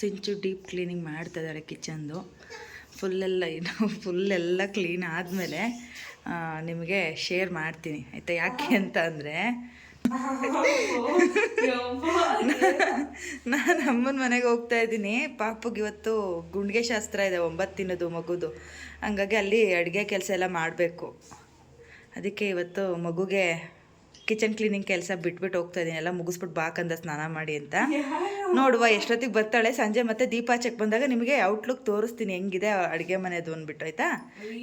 ಸಿಂಚು deep cleaning ಮಾಡ್ತಾ ಇದ್ದಾರೆ ಕಿಚನ್ದು. ಫುಲ್ಲೆಲ್ಲ ಏನು ಫುಲ್ಲೆಲ್ಲ ಕ್ಲೀನ್ ಆದಮೇಲೆ ನಿಮಗೆ ಶೇರ್ ಮಾಡ್ತೀನಿ. ಆಯಿತಾ ಯಾಕೆ ಅಂತ ಅಂದರೆ ನಾನು ಅಮ್ಮನ ಮನೆಗೆ ಹೋಗ್ತಾ ಇದ್ದೀನಿ. ಪಾಪಗೆ ಇವತ್ತು ಗುಂಡಿಗೆ ಶಾಸ್ತ್ರ ಇದೆ ಒಂಬತ್ತು ತಿನ್ನೋದು ಮಗುದು. ಹಂಗಾಗಿ ಅಲ್ಲಿ ಅಡುಗೆ ಕೆಲಸ ಎಲ್ಲ ಮಾಡಬೇಕು. ಅದಕ್ಕೆ ಇವತ್ತು ಮಗುಗೆ ಕಿಚನ್ ಕ್ಲೀನಿಂಗ್ ಕೆಲಸ ಬಿಟ್ಬಿಟ್ಟು ಹೋಗ್ತಾ ಇದ್ದೀನಿ ಎಲ್ಲ ಮುಗಿಸ್ಬಿಟ್ಟು ಬಾಕಂದ ಸ್ನಾನ ಮಾಡಿ ಅಂತ. ನೋಡುವ ಎಷ್ಟೊತ್ತಿಗೆ ಬರ್ತಾಳೆ. ಸಂಜೆ ಮತ್ತೆ ದೀಪ ಚೆಕ್ ಬಂದಾಗ ನಿಮಗೆ ಔಟ್ಲುಕ್ ತೋರಿಸ್ತೀನಿ. ಹೆಂಗಿದೆ ಅಡುಗೆ ಮನೆದು ಅಂದ್ಬಿಟ್ಟು ಆಯ್ತಾ?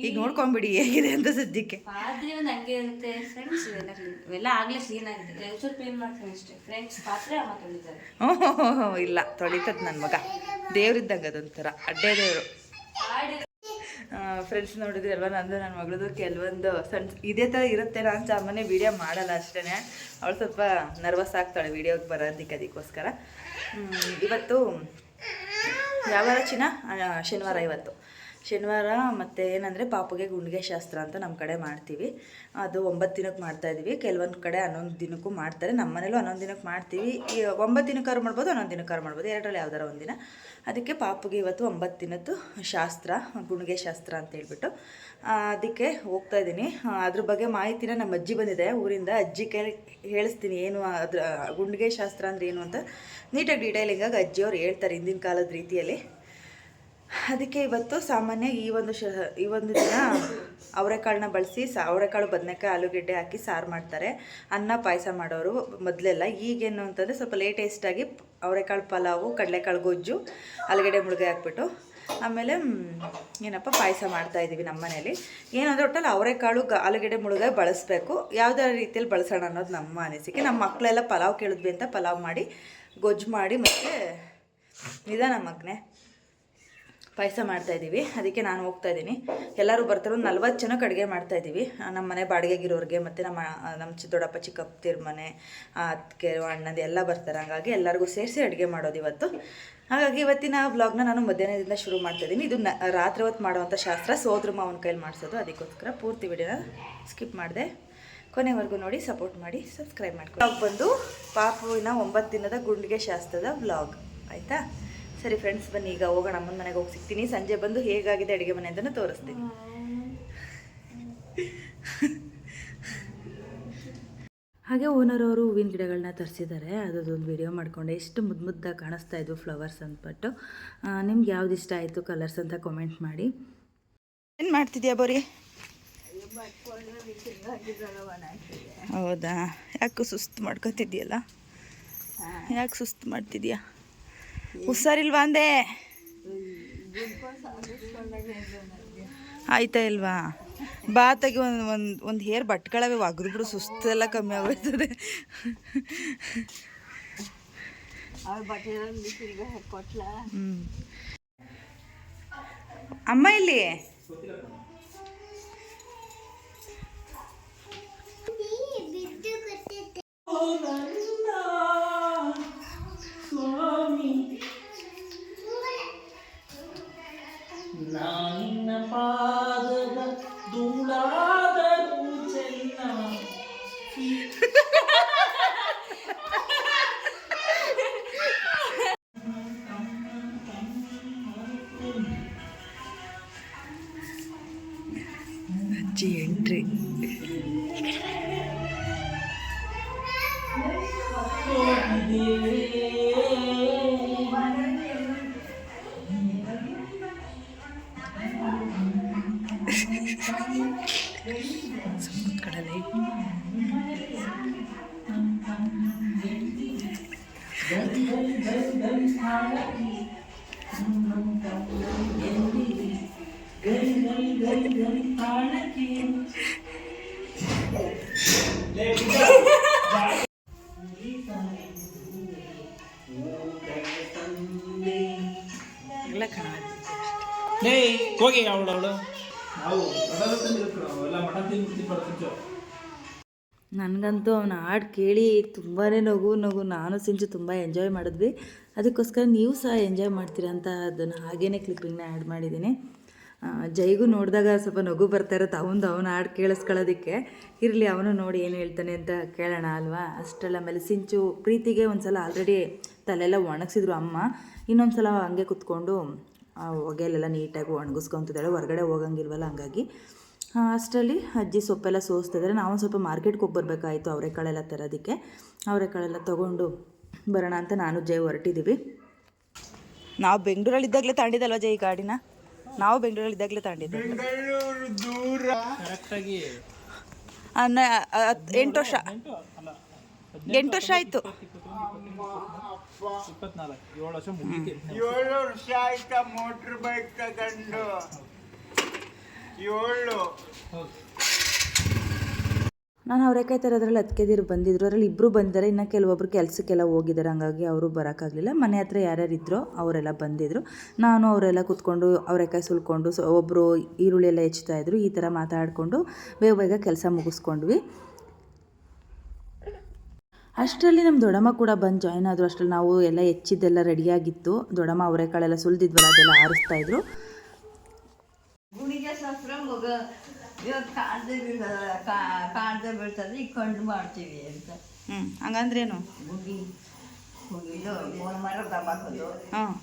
ಈಗ ನೋಡ್ಕೊಂಬಿಡಿ ಹೇಗಿದೆ ಅಂತ ಸದ್ಯಕ್ಕೆ. ಇಲ್ಲ ತೊಳಿತದ ನನ್ನ ಮಗ. ದೇವ್ರಿದ್ದಂಗೆ ಅದೊಂಥರ. ಅಡ್ಡೇ ದೇವರು. ಫ್ರೆಂಡ್ಸ್ ನೋಡಿದ್ರಿ ಅಲ್ವಾ ನಂದು ನನ್ನ ಮಗಳದು ಕೆಲವೊಂದು ಸಣ್ಣ ಇದೇ ಥರ ಇರುತ್ತೆ. ನಾನು ಸಾಮಾನ್ಯ ವೀಡಿಯೋ ಮಾಡಲ್ಲ ಅಷ್ಟೇ ಅವಳು ಸ್ವಲ್ಪ ನರ್ವಸ್ ಆಗ್ತಾಳೆ ವೀಡಿಯೋಗೆ ಬರೋದಕ್ಕೆ ಅದಕ್ಕೋಸ್ಕರ. ಇವತ್ತು ಯಾವಾರ ಚಿನ್ನ? ಶನಿವಾರ ಇವತ್ತು. ಶನಿವಾರ ಮತ್ತು ಏನಂದರೆ ಪಾಪಗೆ ಗುಂಡಿಗೆ ಶಾಸ್ತ್ರ ಅಂತ ನಮ್ಮ ಕಡೆ ಮಾಡ್ತೀವಿ. ಅದು ಒಂಬತ್ತು ದಿನಕ್ಕೆ ಮಾಡ್ತಾ ಇದೀವಿ. ಕೆಲವೊಂದು ಕಡೆ ಹನ್ನೊಂದು ದಿನಕ್ಕೂ ಮಾಡ್ತಾರೆ. ನಮ್ಮ ಮನೇಲೂ ಹನ್ನೊಂದು ದಿನಕ್ಕೆ ಮಾಡ್ತೀವಿ. ಈ ಒಂಬತ್ತು ದಿನಕ್ಕಾರು ಮಾಡ್ಬೋದು, ಹನ್ನೊಂದು ದಿನಕ್ಕಾರು ಮಾಡ್ಬೋದು. ಎರಡರಲ್ಲಿ ಯಾವ್ದಾರ ಒಂದಿನ ಅದಕ್ಕೆ ಪಾಪಗೆ ಇವತ್ತು ಒಂಬತ್ತು ದಿನದ್ದು ಶಾಸ್ತ್ರ ಗುಂಡಿಗೆ ಶಾಸ್ತ್ರ ಅಂತ ಹೇಳ್ಬಿಟ್ಟು. ಅದಕ್ಕೆ ಹೋಗ್ತಾ ಇದ್ದೀನಿ ಅದ್ರ ಬಗ್ಗೆ ಮಾಹಿತಿನ ನಮ್ಮ ಅಜ್ಜಿ ಬಂದಿದೆ. ಊರಿಂದ ಅಜ್ಜಿ ಕೇಳಿ, ಹೇಳಿಸ್ತೀನಿ ಏನು ಅದ್ರ ಗುಂಡಿಗೆ ಶಾಸ್ತ್ರ ಅಂದ್ರೆ ಏನು ಅಂತ. ನೀಟಾಗಿ ಡೀಟೇಲಿಂಗಾಗಿ ಅಜ್ಜಿಯವ್ರು ಹೇಳ್ತಾರೆ ಹಿಂದಿನ ಕಾಲದ ರೀತಿಯಲ್ಲಿ. ಅದಕ್ಕೆ ಇವತ್ತು ಸಾಮಾನ್ಯ ಈ ಒಂದು ಶ, ಈ ಒಂದು ದಿನ ಅವರೆಕಾಳನ್ನ ಬಳಸಿ ಸಾ, ಅವರೆಕಾಳು ಬದನೆಕಾಯಿ, ಆಲೂಗೆಡ್ಡೆ ಹಾಕಿ ಸಾರು ಮಾಡ್ತಾರೆ. ಅನ್ನ ಪಾಯಸ ಮಾಡೋರು ಮೊದಲೆಲ್ಲ. ಈಗೇನು ಅಂತಂದರೆ ಸ್ವಲ್ಪ ಲೇಟೆಸ್ಟಾಗಿ ಅವರೆಕಾಳು ಪಲಾವು, ಕಡಲೆಕಾಳು ಗೊಜ್ಜು, ಆಲೂಗೆಡ್ಡೆ ಮುಳುಗೆ ಹಾಕ್ಬಿಟ್ಟು ಆಮೇಲೆ ಏನಪ್ಪ, ಪಾಯಸ ಮಾಡ್ತಾ ಇದ್ದೀವಿ ನಮ್ಮ ಮನೇಲಿ ಏನಂದ್ರೆ ಒಟ್ಟಲ್ಲಿ ಅವರೆಕಾಳು, ಗ, ಆಲೂಗೆಡ್ಡೆ ಮುಳುಗಾಯಿ ಬಳಸಬೇಕು. ಯಾವುದೇ ರೀತಿಯಲ್ಲಿ ಬಳಸೋಣ ಅನ್ನೋದು ನಮ್ಮ ಅನಿಸಿಕೆ. ನಮ್ಮ ಮಕ್ಕಳೆಲ್ಲ ಪಲಾವ್ ಕೇಳಿದ್ವಿ ಅಂತ ಪಲಾವ್ ಮಾಡಿ, ಗೊಜ್ಜು ಮಾಡಿ ಮತ್ತು ನಿಧಾನ ಮಗನೆ. ಪಾಯಸ ಮಾಡ್ತಾ ಇದ್ದೀವಿ. ಅದಕ್ಕೆ ನಾನು ಹೋಗ್ತಾ ಇದ್ದೀನಿ. ಎಲ್ಲರೂ ಬರ್ತಾರೆ. ಒಂದು ನಲ್ವತ್ತು ಜನಕ್ಕೆ ಅಡುಗೆ ಮಾಡ್ತಾ ಇದ್ದೀವಿ. ನಮ್ಮ ಮನೆ ಬಾಡಿಗೆಗಿರೋರಿಗೆ ಮತ್ತು ನಮ್ಮ ನಮ್ಮ ಚಿ, ದೊಡ್ಡಪ್ಪ ಚಿಕ್ಕಪ್ಪತಿರ ಮನೆ ಅದಕ್ಕೆ ಅಣ್ಣದ ಎಲ್ಲ ಬರ್ತಾರೆ. ಹಾಗಾಗಿ ಎಲ್ಲರಿಗೂ ಸೇರಿಸಿ ಅಡುಗೆ ಮಾಡೋದು ಇವತ್ತು. ಹಾಗಾಗಿ ಇವತ್ತಿನ ವ್ಲಾಗ್ನ ನಾನು ಮಧ್ಯಾಹ್ನದಿಂದ ಶುರು ಮಾಡ್ತಾ ಇದ್ದೀನಿ. ಇದು ನ, ರಾತ್ರಿ ಹೊತ್ತು ಮಾಡುವಂಥ ಶಾಸ್ತ್ರ. ಸೋದ್ರ ಮಾವನ ಕೈಲಿ ಮಾಡಿಸೋದು. ಅದಕ್ಕೋಸ್ಕರ ಪೂರ್ತಿ ವಿಡಿಯೋನ ಸ್ಕಿಪ್ ಮಾಡಿದೆ. ಕೊನೆವರೆಗೂ ನೋಡಿ ಸಪೋರ್ಟ್ ಮಾಡಿ ಸಬ್ಸ್ಕ್ರೈಬ್ ಮಾಡ್ಕೊಂಡು. ಬಂದು ಪಾಪುವಿನ ಒಂಬತ್ತು ದಿನದ ಗುಂಡಿಗೆ ಶಾಸ್ತ್ರದ ವ್ಲಾಗ್ ಆಯಿತಾ? ಸರಿ ಫ್ರೆಂಡ್ಸ್ ಬನ್ನಿ. ಈಗ ಹೋಗೋಣ. ಅಮ್ಮನ ಮನೆಗೆ ಹೋಗಿ ಸಿಗ್ತೀನಿ. ಸಂಜೆ ಬಂದು ಹೇಗಾಗಿದೆ ಅಡುಗೆ ಮನೆ ಅಂತಲೂ ತೋರಿಸ್ತೀನಿ. ಹಾಗೆ ಓನರ್ ಅವರು ಹೂವಿನ ಗಿಡಗಳನ್ನ ತರಿಸಿದ್ದಾರೆ. ಅದೊಂದು ವಿಡಿಯೋ ಮಾಡಿಕೊಂಡೆ. ಎಷ್ಟು ಮುದ್ದು ಮುದ್ದಾಗಿ ಕಾಣಿಸ್ತಾ ಇದ್ವು ಫ್ಲವರ್ಸ್ ಅಂದ್ಬಿಟ್ಟು. ನಿಮ್ಗೆ ಯಾವ್ದು ಇಷ್ಟ ಆಯಿತು ಕಲರ್ಸ್ ಅಂತ ಕಾಮೆಂಟ್ ಮಾಡಿ. ಏನು ಮಾಡ್ತಿದ್ಯಾ ಬರೀ? ಹೌದಾ? ಯಾಕೆ ಸುಸ್ತು ಮಾಡ್ಕೋತಿದ್ಯಲ್ಲ ಯಾಕೆ ಸುಸ್ತು ಮಾಡ್ತಿದ್ಯಾ ಹುಷಾರಿಲ್ವಾ ಅಂದೆ? ಆಯ್ತಾ ಇಲ್ವಾ? ಬಾತಾಗಿ ಒಂದು ಒಂದು ಒಂದು ಹೇರ್ ಬಟ್ಗಳವೆ ಒಗ್ದ್ಬಿಡು ಸುಸ್ತೆಲ್ಲ ಕಮ್ಮಿ ಆಗೋಯ್ತದೆ. ಅಮ್ಮ ಇಲ್ಲಿ? ಅಜ್ಜಿ ಎಲ್ಲ ಕಣ ಏಯ್ ಹೋಗಿ ಅವಳು ನನಗಂತೂ ಅವನ ಹಾಡು ಕೇಳಿ ತುಂಬಾ ನಗು ನಗು. ನಾನು ಸಿಂಚು ತುಂಬ ಎಂಜಾಯ್ ಮಾಡಿದ್ವಿ. ಅದಕ್ಕೋಸ್ಕರ ನೀವು ಸಹ ಎಂಜಾಯ್ ಮಾಡ್ತೀರಾ ಅಂತ ಅದನ್ನು ಹಾಗೇ ಕ್ಲಿಪ್ಪಿಂಗ್ನ ಆ್ಯಡ್ ಮಾಡಿದ್ದೀನಿ. ಜೈಗು ಜೈಗೂ ನೋಡಿದಾಗ ಸ್ವಲ್ಪ ನಗು ಬರ್ತಾ ಇರುತ್ತೆ. ಅವನು ಅವನ ಹಾಡು ಕೇಳಿಸ್ಕೊಳ್ಳೋದಕ್ಕೆ. ಇರಲಿ ಅವನು ನೋಡಿ ಏನು ಹೇಳ್ತಾನೆ ಅಂತ ಕೇಳೋಣ ಅಲ್ವಾ? ಅಷ್ಟೆಲ್ಲ ಆಮೇಲೆ ಸಿಂಚು ಪ್ರೀತಿಗೆ ಒಂದು ಸಲ ಆಲ್ರೆಡಿ ತಲೆಲ್ಲ ಒಣಗಿಸಿದ್ರು ಅಮ್ಮ. ಇನ್ನೊಂದು ಸಲ ಹಂಗೆ ಕುತ್ಕೊಂಡು ಆ ಹೊಗೆಲೆಲ್ಲ ನೀಟಾಗಿ ಒಣಗಿಸ್ಕೊತಿದ್ದಾಳೆ ಹೊರಗಡೆ ಹೋಗಂಗಿಲ್ವಲ್ಲ ಹಂಗಾಗಿ ಆ, ಅಷ್ಟರಲ್ಲಿ ಅಜ್ಜಿ ಸೊಪ್ಪೆಲ್ಲ ಸೋಸ್ತಿದ್ದಾರೆ. ನಾವು ಒಂದು ಸ್ವಲ್ಪ ಮಾರ್ಕೆಟ್ಗೆ ಹೋಗಿ ಬರಬೇಕಾಯಿತು ಅವರೆಕಾಳೆಲ್ಲ ತರೋದಕ್ಕೆ. ಅವರೆಕಾಳೆಲ್ಲ ತೊಗೊಂಡು ಬರೋಣ ಅಂತ ನಾನು ಜೈ ಹೊರಟಿದ್ದೀವಿ ನಾವು ಬೆಂಗಳೂರಲ್ಲಿದ್ದಾಗಲೇ ತಾಂಡಿದ್ದಲ್ವ ಜೈ ಈ ಗಾಡಿನ? ನಾವು ಬೆಂಗಳೂರಲ್ಲಿದ್ದಾಗಲೇ ತಾಂಡಿದ್ದೀವಿ ಅನ್ನ ಎಂಟು ವರ್ಷ. ಎಂಟು ವರ್ಷ ಆಯಿತು. ಇಪ್ಪತ್ನಾಲ್ಕು ಏಳು ವರ್ಷ ಮುಗೀತಿ. ಏಳು ವರ್ಷ ಆಯ್ತಾ ಮೋಟ್ರ್ ಬೈಕ್ ತಗೊಂಡು? ಏಳು. ನಾನು ಅವರೆಕಾಯಿ ತರೋದ್ರಲ್ಲಿ ಹತ್ಕೆದಿರು ಬಂದಿದ್ರು. ಅದರಲ್ಲಿ ಇಬ್ಬರು ಬಂದಿದ್ದಾರೆ. ಇನ್ನು ಕೆಲವೊಬ್ರು ಕೆಲಸಕ್ಕೆಲ್ಲ ಹೋಗಿದ್ದಾರೆ. ಹಾಗಾಗಿ ಅವರು ಬರೋಕ್ಕಾಗಲಿಲ್ಲ. ಮನೆ ಹತ್ರ ಯಾರ್ಯಾರು ಇದ್ರೋ ಅವರೆಲ್ಲ ಬಂದಿದ್ದರು ನಾನು ಅವರೆಲ್ಲ ಕುತ್ಕೊಂಡು ಅವರೆಕಾಯಿ ಸುಲ್ಕೊಂಡು ಸೊ ಒಬ್ಬರು ಈರುಳ್ಳಿ ಎಲ್ಲ ಹೆಚ್ಚುತ್ತಾ ಇದ್ರು. ಈ ಥರ ಮಾತಾಡಿಕೊಂಡು ಬೇಗ ಬೇಗ ಕೆಲಸ ಮುಗಿಸ್ಕೊಂಡ್ವಿ. ಅಷ್ಟರಲ್ಲಿ ನಮ್ಮ ದೊಡ್ಡಮ್ಮ ಕೂಡ ಬಂದು ಜಾಯ್ನ್ ಆದರು. ಅಷ್ಟರಲ್ಲಿ ನಾವು ಎಲ್ಲ ಹೆಚ್ಚಿದ್ದೆಲ್ಲ ರೆಡಿಯಾಗಿತ್ತು ದೊಡ್ಡಮ್ಮ ಅವರೆಕಾಳೆಲ್ಲ ಸುಲಿದಿದ್ವಲ್ಲ ಅದೆಲ್ಲ ಆರಿಸ್ತಾ ಇದ್ರು. ಗುಣಿಗೆ ಶಾಸ್ತ್ರ ಮಗ. ಇವತ್ತು ಕಾಣದೆ ಕಾಣದೆ ಬೀಳ್ತದೆ ಈಗ ಕಂಡು ಮಾಡ್ತೀವಿ ಅಂತ. ಹ್ಞೂ ಹಂಗಂದ್ರೇನು? ಗುಡಿ ಇದು ಮರ ದಬ್ಬಾಕೋದು ಹಾಂ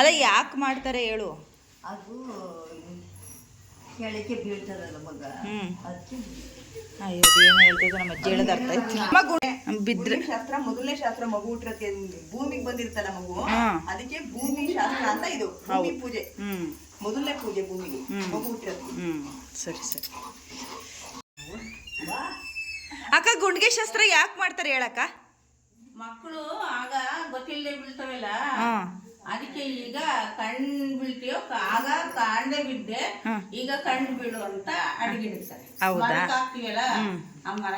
ಅಲ್ಲ ಯಾಕೆ ಮಾಡ್ತಾರೆ ಹೇಳು? ಅದು ಕೆಳಕ್ಕೆ ಬೀಳ್ತದಲ್ಲ ಮಗ. ಹ್ಮ್. ಅದಕ್ಕೆ ಅಯ್ಯೋ ಏನು ಹೇಳ್ತಿದ್ರು ನಮ್ಮ ಅಜ್ಜಿ ಹೇಳೋದು ಅರ್ಥ ಆಯ್ತು. ಮಗು ಬಿದ್ರೆ ಶಾಸ್ತ್ರ ಮೊದಲನೇ ಶಾಸ್ತ್ರ ಮಗು ಹುಟ್ಟಿರತ್ತೆ ಭೂಮಿಗೆ ಬಂದಿರ್ತಲ್ಲ ಮಗು? ಅದಕ್ಕೆ ಭೂಮಿ ಶಾಸ್ತ್ರ ಅಂತ ಇದು. ಭೂಮಿ ಪೂಜೆ. ಮೊದಲನೇ ಪೂಜೆ ಭೂಮಿಗೆ. ಮಗು ಹುಟ್ಟಿರತ್ತೆ ಸರಿ ಸರಿ. ಅಕ್ಕ ಗುಂಡಿಗೆ ಶಾಸ್ತ್ರ ಯಾಕೆ ಮಾಡ್ತಾರೆ ಹೇಳಕ್ಕ? ಮಕ್ಕಳು ಆಗ ಗೊತ್ತಿಲ್ಲದೆ ಬೀಳ್ತಾವೆಲ್ಲ ಹಾಂ. ಅದಕ್ಕೆ ಈಗ ಕಣ್ ಬೀಳ್ತೀಯೋ ಆಗ ಕಾಂಡೆ ಬಿದ್ದೆ ಈಗ ಕಣ್ ಬೀಳು ಅಂತ ಅಡಿಗಿಡ್ತಾರೆ ಹೌದಾ? ಹಾಕ್ತೀವಲ್ಲ ಆ ಮರ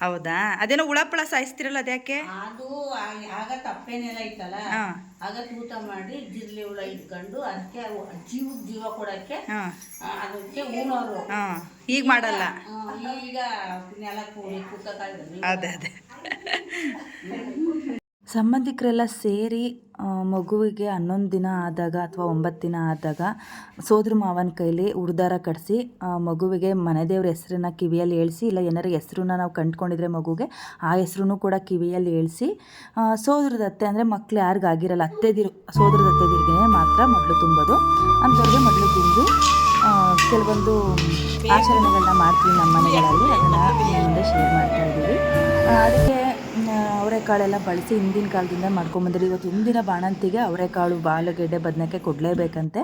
ಹೌದಾ? ಅದೇನೋ ಹುಳಪಳ ಸಾಯಿಸ್ತಿರಲ್ಲ ಅದ್ಯಾಕೆ? ಅದು ಆಗ ತಪ್ಪೇನೆಲ್ಲ ಇತ್ತಲ್ಲ ಹಾ. ಆಗ ತೂತ ಮಾಡಿ ಜಿರ್ಲಿ ಹುಳ ಇಟ್ಕೊಂಡು ಅದಕ್ಕೆ ಜೀವ ಜೀವ ಕೊಡಕ್ಕೆ ಅದಕ್ಕೆ ಊನೋರು ಈಗ ಮಾಡಲ್ಲ. ಈಗ ನೆಲ ಕೂಡಿ ಕೂತ ಅದೇ ಅದೇ. ಸಂಬಂಧಿಕರೆಲ್ಲ ಸೇರಿ ಮಗುವಿಗೆ ಹನ್ನೊಂದು ದಿನ ಆದಾಗ ಅಥವಾ ಒಂಬತ್ತು ದಿನ ಆದಾಗ ಸೋದ್ರ ಮಾವನ ಕೈಲಿ ಉಡ್ದಾರ ಕಟ್ಟಿಸಿ ಮಗುವಿಗೆ ಮನೆ ದೇವ್ರ ಹೆಸರನ್ನ ಕಿವಿಯಲ್ಲಿ ಹೇಳಿಸಿ, ಇಲ್ಲ ಏನಾರು ಹೆಸ್ರನ್ನ ನಾವು ಕಂಡುಕೊಂಡಿದ್ರೆ ಮಗುಗೆ ಆ ಹೆಸ್ರು ಕೂಡ ಕಿವಿಯಲ್ಲಿ ಏಳಿಸಿ ಸೋದ್ರದ ಅತ್ತೆ ಅಂದರೆ ಮಕ್ಳು ಯಾರಿಗಾಗಿರಲ್ಲ ಅತ್ತೆದಿರು ಸೋದ್ರದ ಅತ್ತೆದಿರಿಗೆ ಮಾತ್ರ ಮಗಳು ತುಂಬೋದು. ಅಂಥವ್ರಿಗೆ ಮಗಳು ತುಂಬಿ ಕೆಲವೊಂದು ಆಚರಣೆಗಳನ್ನ ಮಾಡ್ತೀವಿ ನಮ್ಮ ಮನೆಗಳಲ್ಲಿ, ಅದನ್ನು ಶೇರ್ ಮಾಡ್ತಾ ಇದ್ದೀವಿ. ಅದಕ್ಕೆ ಅವರೆಕಾಳೆಲ್ಲ ಬಳಸಿ ಹಿಂದಿನ ಕಾಲದಿಂದ ಮಾಡ್ಕೊಂಡ್ಬಂದ್ರೆ ಇವತ್ತು ಹಿಂದಿನ ಬಾಣಂತಿಗೆ ಅವರೆಕಾಳು ಬಾಳುಗೆಡ್ಡೆ ಬದನೆಕಾಯಿ ಕೊಡಲೇಬೇಕಂತೆ.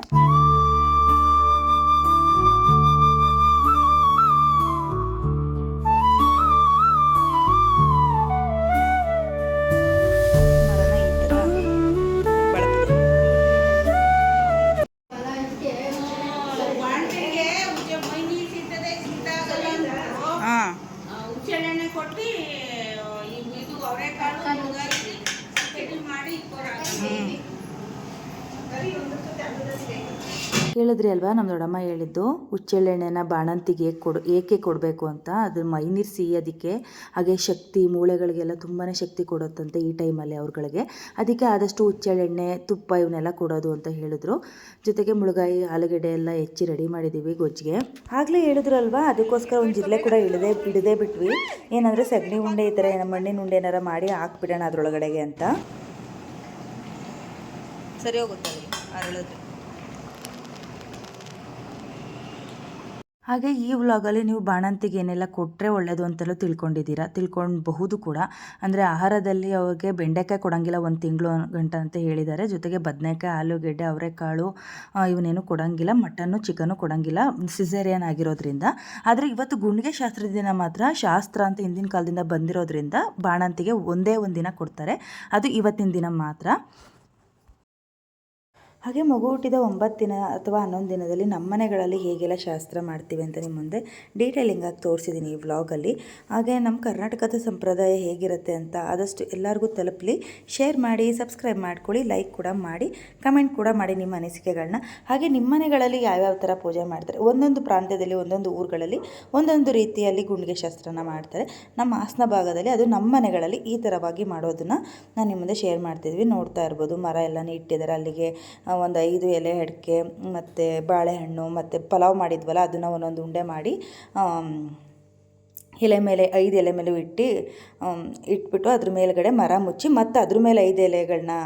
ಹೇಳಿದ್ರಿ ಅಲ್ವಾ? ನಮ್ಮ ದೊಡ್ಡಮ್ಮ ಹೇಳಿದ್ದು ಹುಚ್ಚೆಳ್ಳೆಣ್ಣೆನ ಬಾಣಂತಿಗೆ ಕೊಡು, ಏಕೆ ಕೊಡಬೇಕು ಅಂತ? ಅದು ಮೈ ನೀರು ಸಿಹಿಯೋದಕ್ಕೆ ಹಾಗೆ ಶಕ್ತಿ, ಮೂಳೆಗಳಿಗೆಲ್ಲ ತುಂಬಾ ಶಕ್ತಿ ಕೊಡುತ್ತಂತೆ ಈ ಟೈಮಲ್ಲಿ ಅವ್ರುಗಳಿಗೆ. ಅದಕ್ಕೆ ಆದಷ್ಟು ಹುಚ್ಚೆಳ್ಳೆಣ್ಣೆ ತುಪ್ಪ ಇವನ್ನೆಲ್ಲ ಕೊಡೋದು ಅಂತ ಹೇಳಿದ್ರು. ಜೊತೆಗೆ ಮುಳುಗಾಯಿ, ಆಲೂಗಡ್ಡೆ ಎಲ್ಲ ಹೆಚ್ಚಿ ರೆಡಿ ಮಾಡಿದ್ದೀವಿ ಗೊಜ್ಜಿಗೆ. ಆಗಲೇ ಹೇಳಿದ್ರಲ್ವಾ? ಅದಕ್ಕೋಸ್ಕರ ಒಂದು ಜಿರಳೆ ಕೂಡ ಇಳದೆ, ಇಡದೆ ಬಿಟ್ವಿ. ಏನಂದರೆ ಸಗಣಿ ಉಂಡೆ ಈ ಥರ ಮಣ್ಣಿನ ಉಂಡೆ ಏನಾರ ಮಾಡಿ ಹಾಕ್ಬಿಡೋಣ ಅದರೊಳಗಡೆಗೆ ಅಂತ. ಸರಿ ಹೋಗುತ್ತೆ ಅರಳಿದ್ರೆ ಹಾಗೆ ಈ ವ್ಲಾಗಲ್ಲಿ ನೀವು ಬಾಣಂತಿಗೆ ಏನೆಲ್ಲ ಕೊಟ್ಟರೆ ಒಳ್ಳೆಯದು ಅಂತೆಲ್ಲ ತಿಳ್ಕೊಂಡಿದ್ದೀರಾ? ತಿಳ್ಕೊಳ್ಬಹುದು ಕೂಡ. ಅಂದರೆ ಆಹಾರದಲ್ಲಿ ಅವ್ರಿಗೆ ಬೆಂಡೆಕಾಯಿ ಕೊಡೋಂಗಿಲ್ಲ ಒಂದು ತಿಂಗಳು ಗಂಟ ಅಂತ ಹೇಳಿದ್ದಾರೆ. ಜೊತೆಗೆ ಬದನೆಕಾಯಿ, ಆಲೂಗೆಡ್ಡೆ, ಅವರೆಕಾಳು ಇವನೇನು ಕೊಡೋಂಗಿಲ್ಲ, ಮಟನ್ನು, ಚಿಕನ್ನು ಕೊಡೋಂಗಿಲ್ಲ ಸಿಸೇರಿಯನ್ ಆಗಿರೋದ್ರಿಂದ. ಆದರೆ ಇವತ್ತು ಗುಂಡಿಗೆ ಶಾಸ್ತ್ರದ ದಿನ ಮಾತ್ರ, ಶಾಸ್ತ್ರ ಅಂತ ಹಿಂದಿನ ಕಾಲದಿಂದ ಬಂದಿರೋದ್ರಿಂದ ಬಾಣಂತಿಗೆ ಒಂದೇ ಒಂದು ದಿನ ಕೊಡ್ತಾರೆ. ಅದು ಇವತ್ತಿನ ದಿನ ಮಾತ್ರ. ಹಾಗೆ ಮಗು ಹುಟ್ಟಿದ ಒಂಬತ್ತು ದಿನ ಅಥವಾ ಹನ್ನೊಂದು ದಿನದಲ್ಲಿ ನಮ್ಮ ಮನೆಗಳಲ್ಲಿ ಹೇಗೆಲ್ಲ ಶಾಸ್ತ್ರ ಮಾಡ್ತೀವಿ ಅಂತ ನಿಮ್ಮ ಮುಂದೆ ಡೀಟೇಲಿಂಗ್ ಆಗಿ ತೋರಿಸಿದ್ದೀನಿ ಈ ವ್ಲಾಗಲ್ಲಿ ಹಾಗೆ ನಮ್ಮ ಕರ್ನಾಟಕದ ಸಂಪ್ರದಾಯ ಹೇಗಿರುತ್ತೆ ಅಂತ ಆದಷ್ಟು ಎಲ್ಲರಿಗೂ ತಲುಪಲಿ. ಶೇರ್ ಮಾಡಿ ಸಬ್ಸ್ಕ್ರೈಬ್ ಮಾಡ್ಕೊಳ್ಳಿ ಲೈಕ್ ಕೂಡ ಮಾಡಿ ಕಮೆಂಟ್ ಕೂಡ ಮಾಡಿ ನಿಮ್ಮ ಅನಿಸಿಕೆಗಳನ್ನ ಹಾಗೆ ನಿಮ್ಮ ಮನೆಗಳಲ್ಲಿ ಯಾವ್ಯಾವ ಥರ ಪೂಜೆ ಮಾಡ್ತಾರೆ? ಒಂದೊಂದು ಪ್ರಾಂತ್ಯದಲ್ಲಿ, ಒಂದೊಂದು ಊರುಗಳಲ್ಲಿ, ಒಂದೊಂದು ರೀತಿಯಲ್ಲಿ ಗುಂಡಿಗೆ ಶಾಸ್ತ್ರನ ಮಾಡ್ತಾರೆ. ನಮ್ಮ ಹಾಸನ ಭಾಗದಲ್ಲಿ ಅದು ನಮ್ಮ ಮನೆಗಳಲ್ಲಿ ಈ ಥರವಾಗಿ ಮಾಡೋದನ್ನು ನಾನು ನಿಮ್ಮ ಮುಂದೆ ಶೇರ್ ಮಾಡ್ತಿದ್ವಿ. ನೋಡ್ತಾ ಇರ್ಬೋದು. ಮರ ಎಲ್ಲ ಇಟ್ಟಿದ್ದಾರೆ ಅಲ್ಲಿಗೆ ಒಂದು ಐದು ಎಲೆ ಅಡಿಕೆ, ಮತ್ತು ಬಾಳೆಹಣ್ಣು, ಮತ್ತು ಪಲಾವ್ ಮಾಡಿದ್ವಲ್ಲ, ಅದನ್ನು ಒಂದೊಂದು ಉಂಡೆ ಮಾಡಿ ಎಲೆ ಮೇಲೆ, ಐದು ಎಲೆ ಮೇಲೆ ಇಟ್ಟು ಇಟ್ಬಿಟ್ಟು ಅದ್ರ ಮೇಲ್ಗಡೆ ಮರ ಮುಚ್ಚಿ, ಮತ್ತು ಅದ್ರ ಮೇಲೆ ಐದು ಎಲೆಗಳನ್ನ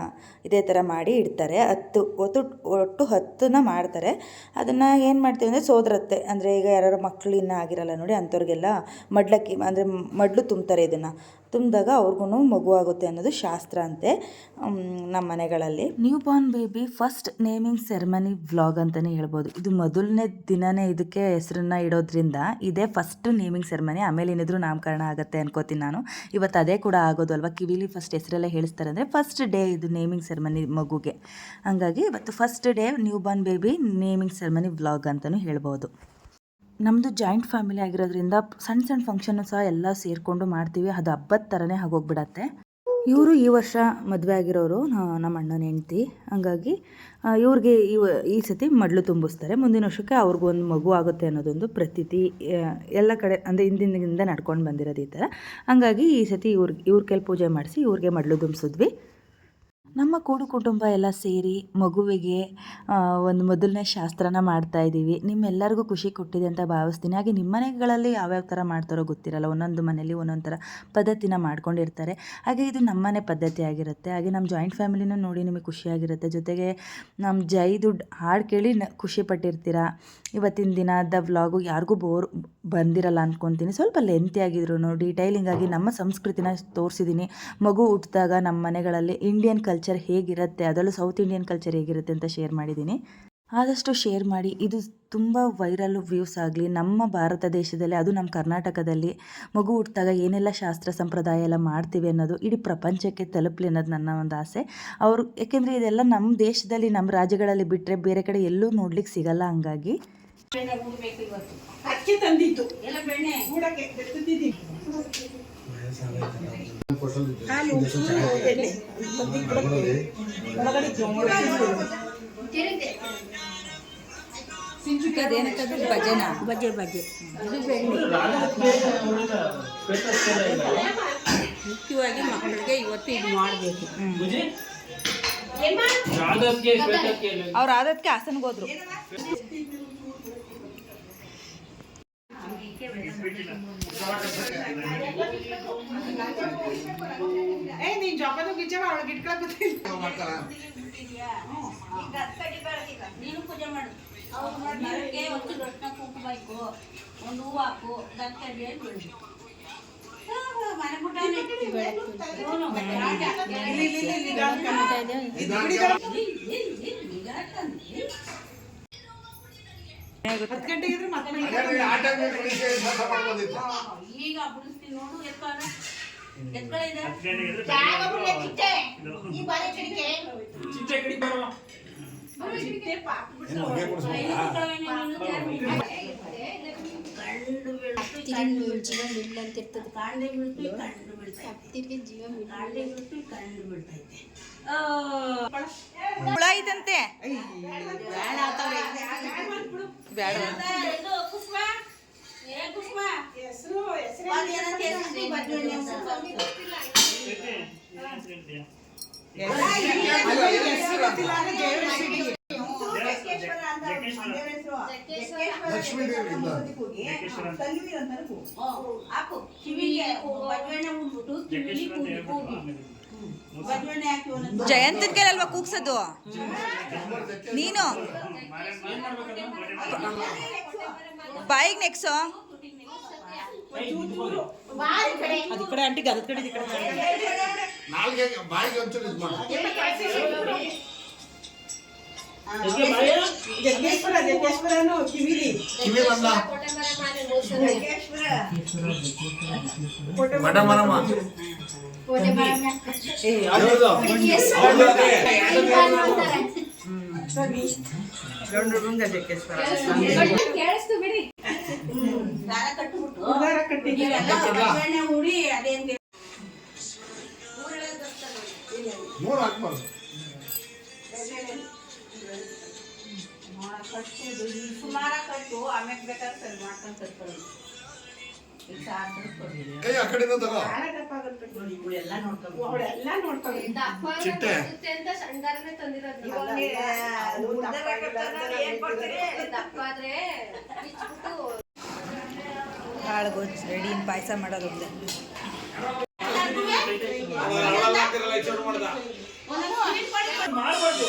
ಇದೇ ಥರ ಮಾಡಿ ಇಡ್ತಾರೆ. ಹತ್ತು, ಒಟ್ಟು ಒಟ್ಟು ಹತ್ತನ್ನ ಮಾಡ್ತಾರೆ. ಅದನ್ನು ಏನು ಮಾಡ್ತೀವಿ ಅಂದರೆ ಸೋದರತ್ತೆ. ಅಂದರೆ ಈಗ ಯಾರು ಮಕ್ಕಳು ಇನ್ನೂ ಆಗಿರಲ್ಲ ನೋಡಿ, ಅಂಥವ್ರಿಗೆಲ್ಲ ಮಡ್ಲಕ್ಕಿ, ಅಂದರೆ ಮಡ್ಲು ತುಂಬ್ತಾರೆ ಇದನ್ನು. ತುಂಬಿದಾಗ ಅವ್ರಿಗೂ ಮಗು ಆಗುತ್ತೆ ಅನ್ನೋದು ಶಾಸ್ತ್ರ ಅಂತೆ ನಮ್ಮ ಮನೆಗಳಲ್ಲಿ. New born baby first naming ceremony vlog ಅಂತಲೇ ಹೇಳ್ಬೋದು. ಇದು ಮೊದಲನೇ ದಿನನೇ ಇದಕ್ಕೆ ಹೆಸರನ್ನ ಇಡೋದ್ರಿಂದ ಇದೇ ಫಸ್ಟ್ ನೇಮಿಂಗ್ ಸೆರೆಮನಿ ಆಮೇಲೆ ಏನಿದ್ರು ನಾಮಕರಣ ಆಗುತ್ತೆ ಅನ್ಕೋತೀನಿ ನಾನು. ಇವತ್ತು ಅದೇ ಕೂಡ ಆಗೋದು ಅಲ್ವಾ? ಕಿವಿಲಿ ಫಸ್ಟ್ ಹೆಸರೆಲ್ಲ ಹೇಳಿಸ್ತಾರೆ ಅಂದರೆ ಫಸ್ಟ್ ಡೇ ಇದು ನೇಮಿಂಗ್ ಸೆರೆಮನಿ ಮಗುಗೆ. ಹಾಗಾಗಿ ಇವತ್ತು first day new born baby naming ceremony vlog ಅಂತಲೂ ಹೇಳ್ಬೋದು. ನಮ್ಮದು ಜಾಯಿಂಟ್ ಫ್ಯಾಮಿಲಿ ಆಗಿರೋದ್ರಿಂದ ಸಣ್ಣ ಸಣ್ಣ ಫಂಕ್ಷನ್ನು ಸಹ ಎಲ್ಲ ಸೇರಿಕೊಂಡು ಮಾಡ್ತೀವಿ. ಅದು ಹಬ್ಬದ ಥರನೇ ಆಗೋಗ್ಬಿಡತ್ತೆ. ಇವರು ಈ ವರ್ಷ ಮದುವೆ ಆಗಿರೋರು ನಮ್ಮ ಅಣ್ಣನ ಹೆಂಡ್ತಿ. ಹಂಗಾಗಿ ಇವ್ರಿಗೆ ಈ ಈ ಸತಿ ಮಡ್ಲು ತುಂಬಿಸ್ತಾರೆ. ಮುಂದಿನ ವರ್ಷಕ್ಕೆ ಅವ್ರಿಗೂ ಒಂದು ಮಗು ಆಗುತ್ತೆ ಅನ್ನೋದೊಂದು ಪ್ರತೀತಿ ಎಲ್ಲ ಕಡೆ, ಅಂದರೆ ಹಿಂದಿನಿಂದ ನಡ್ಕೊಂಡು ಬಂದಿರೋದು ಈ ಥರ ಹಂಗಾಗಿ ಈ ಸತಿ ಇವ್ರಿಗೆ ಇವ್ರ ಕೈಲಿ ಪೂಜೆ ಮಾಡಿಸಿ ಇವ್ರಿಗೆ ಮಡ್ಲು ತುಂಬಿಸಿದ್ವಿ. ನಮ್ಮ ಕೂಡು ಕುಟುಂಬ ಎಲ್ಲ ಸೇರಿ ಮಗುವಿಗೆ ಒಂದು ಮೊದಲನೇ ಶಾಸ್ತ್ರನ ಮಾಡ್ತಾ ಇದ್ದೀವಿ. ನಿಮ್ಮೆಲ್ಲರಿಗೂ ಖುಷಿ ಕೊಟ್ಟಿದೆ ಅಂತ ಭಾವಿಸ್ತೀನಿ. ಹಾಗೆ ನಿಮ್ಮ ಮನೆಗಳಲ್ಲಿ ಯಾವ್ಯಾವ ಥರ ಮಾಡ್ತಾರೋ ಗೊತ್ತಿರಲ್ಲ. ಒಂದೊಂದು ಮನೇಲಿ ಒಂದೊಂದು ಥರ ಪದ್ಧತಿನ ಮಾಡ್ಕೊಂಡಿರ್ತಾರೆ. ಹಾಗೆ ಇದು ನಮ್ಮನೆ ಪದ್ಧತಿ ಆಗಿರುತ್ತೆ. ಹಾಗೆ ನಮ್ಮ ಜಾಯಿಂಟ್ ಫ್ಯಾಮಿಲಿನೂ ನೋಡಿ ನಿಮಗೆ ಖುಷಿಯಾಗಿರುತ್ತೆ. ಜೊತೆಗೆ ನಮ್ಮ ಜೈ ದುಡ್ ಹಾಡು ಕೇಳಿ ಖುಷಿ ಪಟ್ಟಿರ್ತೀರ? ಇವತ್ತಿನ ದಿನದ ವ್ಲಾಗು ಯಾರಿಗೂ ಬೋರ್ ಬಂದಿರಲ್ಲ ಅಂದ್ಕೊತೀನಿ ಸ್ವಲ್ಪ ಲೆಂತಿಯಾಗಿದ್ರು ಡೀಟೈಲಿಂಗ್ ಆಗಿ ನಮ್ಮ ಸಂಸ್ಕೃತಿನ ತೋರಿಸಿದ್ದೀನಿ ಮಗು ಹುಟ್ಟಿದಾಗ ನಮ್ಮ ಮನೆಗಳಲ್ಲಿ ಇಂಡಿಯನ್ ಕಲ್ಚರ್ ಹೇಗಿರುತ್ತೆ ಅದರಲ್ಲೂ ಸೌತ್ ಇಂಡಿಯನ್ ಕಲ್ಚರ್ ಹೇಗಿರುತ್ತೆ ಅಂತ ಶೇರ್ ಮಾಡಿದ್ದೀನಿ. ಆದಷ್ಟು ಶೇರ್ ಮಾಡಿ ಇದು ತುಂಬ ವೈರಲ್ ವ್ಯೂಸ್ ಆಗಲಿ ನಮ್ಮ ಭಾರತ ದೇಶದಲ್ಲಿ ಅದು ನಮ್ಮ ಕರ್ನಾಟಕದಲ್ಲಿ ಮಗು ಹುಟ್ಟಿದಾಗ ಏನೆಲ್ಲ ಶಾಸ್ತ್ರ ಸಂಪ್ರದಾಯ ಎಲ್ಲ ಮಾಡ್ತೀವಿ ಅನ್ನೋದು ಇಡೀ ಪ್ರಪಂಚಕ್ಕೆ ತಲುಪಲಿ ಅನ್ನೋದು ನನ್ನ ಒಂದು ಆಸೆ. ಅವರು ಏಕೆಂದರೆ ಇದೆಲ್ಲ ನಮ್ಮ ದೇಶದಲ್ಲಿ ನಮ್ಮ ರಾಜ್ಯಗಳಲ್ಲಿ ಬಿಟ್ಟರೆ ಬೇರೆ ಕಡೆ ಎಲ್ಲೂ ನೋಡ್ಲಿಕ್ಕೆ ಸಿಗಲ್ಲ ಹಂಗಾಗಿ. ಅಕ್ಕಿ ಒಳಗಡೆ ಬಜೆ ಬಜೆ ಮುಖ್ಯವಾಗಿ ಮಕ್ಕಳಿಗೆ ಇವತ್ತು ಇದು ಮಾಡಬೇಕು. ಅವ್ರ ಶ್ವೇತಕ್ಕೆ ಇಲ್ಲ. ಅವ್ರು ಆದಕ್ಕೆ ಹಾಸನ್ಗೆ ಹೋದ್ರು. ಏ ನೀನ್ ಜೋಪಾನ ಗಿಚ್ಚವ ಅವಳಿಗೆ ಇಟ್ಕೊಳಕ್ ಗೊತ್ತಿಲ್ಲ ನೀನು ಪೂಜೆ ಮಾಡು ಮರಕ್ಕೆ ಒಂದು ದೊಡ್ಡ ಕುಂಕುಮ ಇಕ್ಕು ಒಂದು ಹೂವು ಹಾಕು ಗಂಟೆ ಅಂತ ಬಿಡು ಮನೆ ಮುಟ್ಟಾನೆ ಹ್ಞೂ, ಮತ್ತೆ ರಾಜ. ಇಲ್ಲಿ, ಇಲ್ಲಿ, ಇಲ್ಲಿ, ಇಲ್ಲಿ, ಗಾಳಿ ಕಾಣ್ತಾ ಇದೆ. ಈ ಬಾರಿ ಇಲ್ಲಿ, ಚಿಟ್ಟೆ ಇಲ್ಲಿ, ನಿಧಾನ ತಂದು. ಹತ್ತು ಗಂಟೆಗೆ ಇದ್ರೆ ಮತ್ತೆ ಮನೆಗೆ ಈಗ ಬಿಡಿಸ್ತೀನಿ ನೋಡು ಎತ್ಕೊಳ್ಳ ಎತ್ಕೊಳ್ಳಿದೆ ಚಿಟ್ಟೆ ಕಡಿ ಬೀಳ್ತು ಕಾಂಡೆ ಬೀಳ್ತು ಕಂಡು ಬೀಳ್ತೈತೆ ಕಾಂಡೆ ಬೀಳ್ತು ಕಂಡು ಬೀಳ್ತೈತೆ ಹುಳ ಐತಂತೆ ಬೇಡ ಇದು ಕುಸುಮ ಏ ಕುಸುಮ ಅದೇನಂತ ಹೆಸ್ರು ಬದ್ನೆಣ್ಣೆ ಒಂದು ಸ್ವಲ್ಪ. ಹೆಸರು ಗೊತ್ತಿಲ್ಲ ಅಂದ್ರೆ ಜಯಲಕ್ಷ್ಮಿ ಓ, ಹಾಕು ಕಿವಿಗೆ ಬದ್ನೆಣ್ಣೆ ಉಂಡ್ಬಿಟ್ಟು ಕಿವಿಲಿ ಕೂಗಿ ಜಯಂತನ ಕೈಲಲ್ವಾ ಕೂಗ್ಸೋದು? ನೀನು? ಬಾಯಿಗೆ ನೆಕ್ಸು? ಅದು ಕಡೆ ಅಂಟಿಗೆ ಅದ್ ಕಡೆ ಈ ಕಡೆ ನಾಲ್ಗೆ ಬಾಯಿಗೆ ಒಂಚೂರು ಇದು ಮಾಡು ಜಗ್ಗೇಶ್ವರ ಜಗ್ಗೇಶ್ವರನು ಕಿವಿಲಿ ಕಿವಿ ಬಂದ ಮಡ ಮರಮ? ಗಂಡು ರುಂಗ ಜಗ್ಗೇಶ್ವರ ದಾರ ಕಟ್ಬಿಟ್ಟು ಉದಾರ ಕಟ್ಟಿಗೆ ಇವೆಲ್ಲ ಬದ್ನೆಣ್ಣೆ ಉಡಿ ಅದೇನ್ ಮೂರು ಹಾಕ್ಬಾರ್ದು ಸುಮಾರ ಕಟ್ಟು ಆಮೇಲೆ ಬೇಕಾದ್ರೆ ಸರಿ ಮಾಡ್ಕೊಂಡು ಕಟ್ಕೊಳ್ಳಿ ಈಗ ಸಾಕು ಕೈ ಆ ಕಡೆಯಿಂದ ತಗೋ ಇವಳೆಲ್ಲ ನೋಡ್ಕೊಂಡು ಅವಳೆಲ್ಲ ನೋಡ್ಕೊಂಡು ಚಿಟ್ಟೆ ಕಾಳು ಗೊಜ್ಜು ರೆಡಿ ಪಾಯಸ ಮಾಡೋದು ಒಂದೇ ಮಾಡ್ಬಾರ್ದು.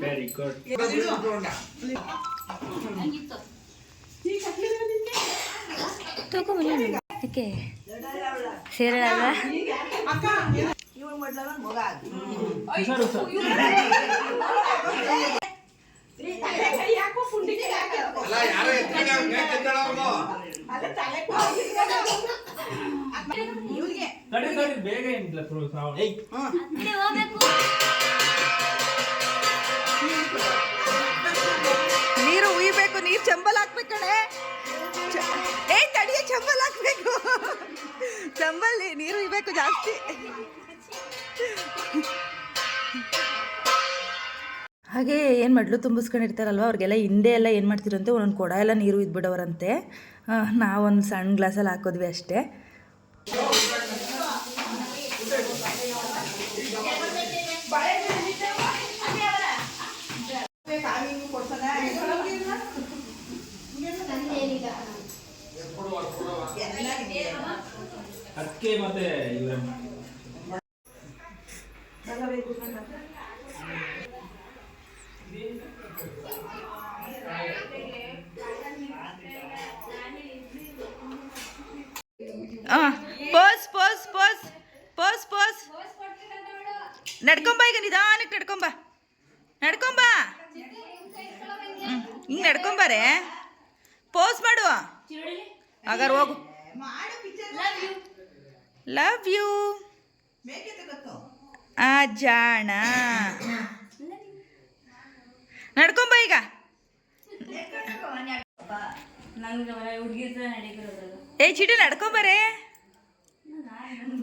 ವೆರಿ ಗುಡ್ ಹುಷಾರು ಹುಷಾರು ಅಲ್ಲ ಬೇಗ ಏನಿಲ್ಲ ನೀರು ಉಯ್ಬೇಕು, ನೀರು ಚಂಬಲ್ ಹಾಕ್ಬೇಕು ಕಣೆ. ಏ, ತಡಿಯ, ಚಂಬಲ್ ಹಾಕ್ಬೇಕು. ಚಂಬಲ್ಲಿ ನೀರು ಉಯ್ಬೇಕು ಜಾಸ್ತಿ. ಹಾಗೆ ಏನು ಮಡ್ಲು ತುಂಬಿಸ್ಕೊಂಡಿರ್ತಾರಲ್ವ, ಅವ್ರಿಗೆಲ್ಲ ಹಿಂದೆ ಎಲ್ಲ ಏನು ಮಾಡ್ತಿರಂತೆ ಒಂದೊಂದು ಕೊಡ ಎಲ್ಲ ನೀರು ಇದ್ಬಿಡೋರಂತೆ ನಾವೊಂದು ಸಣ್ಣ ಗ್ಲಾಸಲ್ಲಿ ಹಾಕೋದ್ವಿ ಅಷ್ಟೇ. ಅದಕ್ಕೆ ಮತ್ತೆ ಇವ್ರೆ pose pose pose pose pose. ನಡ್ಕೊಂಬ ಈಗ ನಿಧಾನಕ್ಕೆ ನಡ್ಕೊಂಬ. ನಡ್ಕೊಂಬ. ಹಿಂಗೆ ನಡ್ಕೊಂಬಾರೆ ಪೋಸ್ ಮಾಡು. ಹಾಗಾದ್ರೆ ಹೋಗು. ಲವ್ ಯು ಆ ಜಾಣ. ನಡ್ಕೊಂಬ ಈಗ. ಏ ಚೀಟಿ ನಡ್ಕೊಂಬರೇ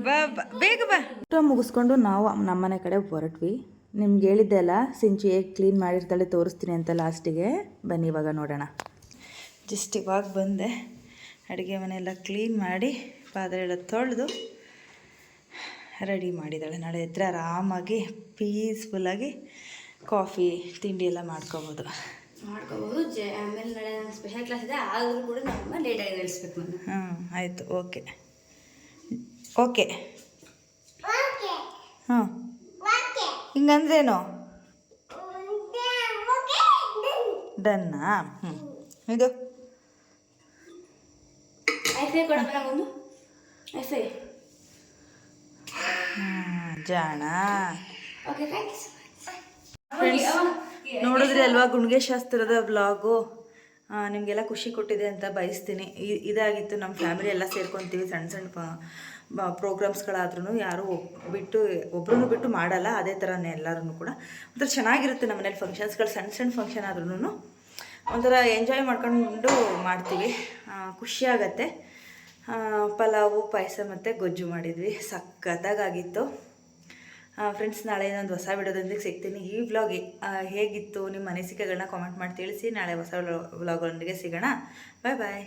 ಬಾ ಬಾ ಬೇಗ ಬಾ. ಊಟ ಮುಗಿಸ್ಕೊಂಡು ನಾವು ನಮ್ಮನೆ ಕಡೆ ಹೊರಟ್ವಿ. ನಿಮ್ಗೆ ಹೇಳಿದ್ದೆ ಅಲ್ಲ ಸಿಂಚು ಹೇಗೆ ಕ್ಲೀನ್ ಮಾಡಿರ್ತಾಳೆ ತೋರಿಸ್ತೀನಿ ಅಂತ ಲಾಸ್ಟಿಗೆ ಬನ್ನಿ ಇವಾಗ ನೋಡೋಣ. ಜಸ್ಟ್ ಇವಾಗ ಬಂದೆ. ಅಡುಗೆ ಮನೆಯೆಲ್ಲ ಕ್ಲೀನ್ ಮಾಡಿ ಪಾತ್ರೆ ಎಲ್ಲ ತೊಳೆದು. ರೆಡಿ ಮಾಡಿದ್ದಾಳೆ. ನಾಳೆ ಎದ್ರೆ ಆರಾಮಾಗಿ ಪೀಸ್ಫುಲ್ಲಾಗಿ ಕಾಫಿ ತಿಂಡಿ ಎಲ್ಲ ಮಾಡ್ಕೋಬೋದು. ಮಾಡ್ಕೋಬೋದು. ಜ ಆಮೇಲೆ ನಾಳೆ ಸ್ಪೆಷಲ್ ಕ್ಲಾಸ್ ಇದೆ. ಆದರೂ ಕೂಡ ನಮ್ಮ ಲೇಟಾಗಿ ನಡೆಸ್ಬೇಕು ನಾನು ಹಾಂ ಆಯಿತು. ಓಕೆ ಓಕೆ ಹಾಂ ಹಿಂಗಂದ್ರೇನು? ಡನ್ನಾ ಹ್ಞೂ ಇದು? ಐಫೈ ಕೊಡೋಣ ಒಂದು ಐಫೈ ಜಾಣ. ಓಕೆ ನೋಡಿದ್ರೆ ಅಲ್ವಾ ಗುಣ್ಗೆ ಶಾಸ್ತ್ರದ ವ್ಲಾಗು ನಿಮಗೆಲ್ಲ ಖುಷಿ ಕೊಟ್ಟಿದೆ ಅಂತ ಬಯಸ್ತೀನಿ. ಇದಾಗಿತ್ತು ನಮ್ಮ ಫ್ಯಾಮಿಲಿ ಎಲ್ಲ ಸೇರ್ಕೊತೀವಿ ಸಣ್ಣ ಸಣ್ಣ ಪ್ರೋಗ್ರಾಮ್ಸ್ಗಳಾದ್ರೂ ಯಾರೂ ಬಿಟ್ಟು ಒಬ್ರು ಬಿಟ್ಟು ಮಾಡಲ್ಲ ಅದೇ ಥರನೇ ಎಲ್ಲರೂ ಕೂಡ. ಒಂಥರ ಚೆನ್ನಾಗಿರುತ್ತೆ ನಮ್ಮ ಮನೇಲಿ ಫಂಕ್ಷನ್ಸ್ಗಳು ಸಣ್ಣ ಸಣ್ಣ ಫಂಕ್ಷನ್ ಆದ್ರೂ ಒಂಥರ ಎಂಜಾಯ್ ಮಾಡ್ಕೊಂಡು ಮಾಡ್ತೀವಿ. ಖುಷಿಯಾಗತ್ತೆ ಖುಷಿ ಆಗತ್ತೆ. ಆ, ಪಲಾವು, ಪಾಯಸ ಮತ್ತು ಗೊಜ್ಜು ಮಾಡಿದ್ವಿ. ಸಖತ್ತಾಗಿತ್ತು ಫ್ರೆಂಡ್ಸ್ ನಾಳೆ ಇನ್ನೊಂದು ಹೊಸ ವಿಡಿಯೋದೊಂದಿಗೆ ಸಿಗ್ತೀನಿ. ಈ ವ್ಲಾಗ್ ಹೇಗಿತ್ತು? ನಿಮ್ಮ ಅನಿಸಿಕೆಗಳನ್ನ ಕಾಮೆಂಟ್ ಮಾಡಿ ತಿಳಿಸಿ. ನಾಳೆ ಹೊಸ ವ್ಲಾಗ್ಗಳೊಂದಿಗೆ ಸಿಗೋಣ. ಬಾಯ್ ಬಾಯ್